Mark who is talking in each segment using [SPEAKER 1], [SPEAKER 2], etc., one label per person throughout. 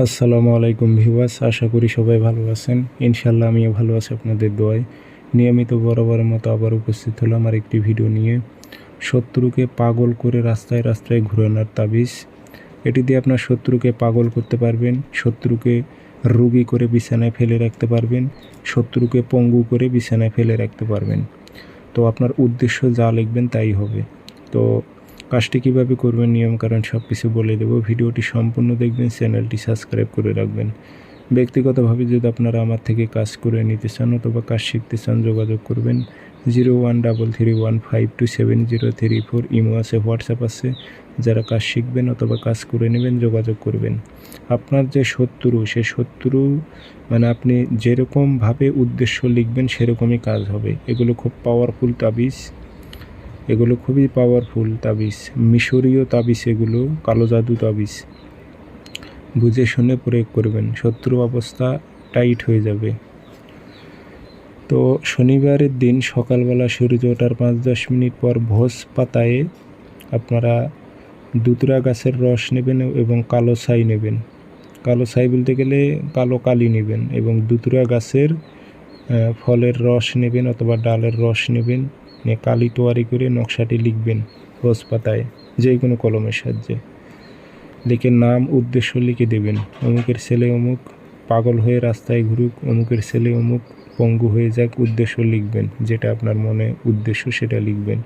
[SPEAKER 1] আসসালামু আলাইকুম ভিউয়ার্স, আশা করি সবাই ভালো আছেন। ইনশাল্লাহ আমিও ভালো আছি আপনাদের দোয়ায়। নিয়মিত বরাবরের মতো আবার উপস্থিত হলাম আর একটি ভিডিও নিয়ে। শত্রুকে পাগল করে রাস্তায় রাস্তায় ঘুরানোর তাবিজ। এটি দিয়ে আপনার শত্রুকে পাগল করতে পারবেন, শত্রুকে রুগী করে বিছানায় ফেলে রাখতে পারবেন, শত্রুকে পঙ্গু করে বিছানায় ফেলে রাখতে পারবেন। তো আপনার উদ্দেশ্য যা লিখবেন তাই হবে। তো কাজটি কীভাবে করবেন, নিয়মকানুন সব কিছু বলে দেবো। ভিডিওটি সম্পূর্ণ দেখবেন, চ্যানেলটি সাবস্ক্রাইব করে রাখবেন। ব্যক্তিগতভাবে যদি আপনারা আমার থেকে কাজ করে নিতে চান অথবা কাজ শিখতে চান, যোগাযোগ করবেন। Zero one double three one five two seven zero three four imo আছে, হোয়াটসঅ্যাপ আছে। যারা কাজ শিখবেন অথবা কাজ করে নেবেন, যোগাযোগ করবেন। আপনার যে শত্রু, সে শত্রু মানে আপনি যেরকমভাবে উদ্দেশ্য লিখবেন, সেরকমই কাজ হবে। এগুলো খুব পাওয়ারফুল তাবিজ। এগুলো খুবই পাওয়ারফুল তাবিজ। মিশরীয় তাবিজ এগুলো, কালো জাদু তাবিজ। বুঝে শুনে প্রয়োগ করবেন, শত্রু অবস্থা টাইট হয়ে যাবে। তো শনিবারের দিন সকালবেলা সূর্য ওঠার পাঁচ দশ মিনিট পর ভোজ পাতায় আপনারা দুতরা গাছের রস নেবেন এবং কালো ছাই নেবেন। কালো ছাই বলতে গেলে কালো কালি নেবেন এবং দুতরা গাছের ফলের রস নেবেন অথবা ডালের রস নেবেন। নিয়ে কালি তোয়ারি করে নকশাটি লিখবেন রোজ পাতায় যে কোনো কলমের সাহায্যে। লিখে নাম, উদ্দেশ্য লিখে দেবেন। অমুকের ছেলে অমুক, পাগল হয়ে রাস্তায় ঘুরুক, অমুকের ছেলে অমুক, পঙ্গু হয়ে যাক, উদ্দেশ্য লিখবেন। যেটা আপনার মনে উদ্দেশ্য, সেটা লিখবেন।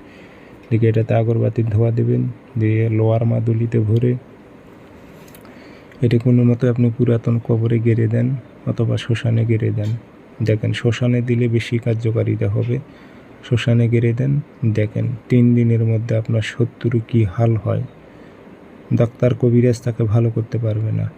[SPEAKER 1] লিখে এটাতে আগরবাতির ধোয়া দেবেন, দিয়ে লোয়ার মাদুলিতে ভরে এটা কোনো মতো আপনি পুরাতন কবরে গেড়ে দেন অথবা শ্মশানে গেড়ে দেন। দেখেন, শ্মশানে দিলে বেশি কার্যকারিতা হবে। শ্মশানে গেড়ে দেন। দেখেন, তিন দিনের মধ্যে আপনার শত্রু কী হাল হয়? ডাক্তার কবিরাজ তাকে ভালো করতে পারবে না।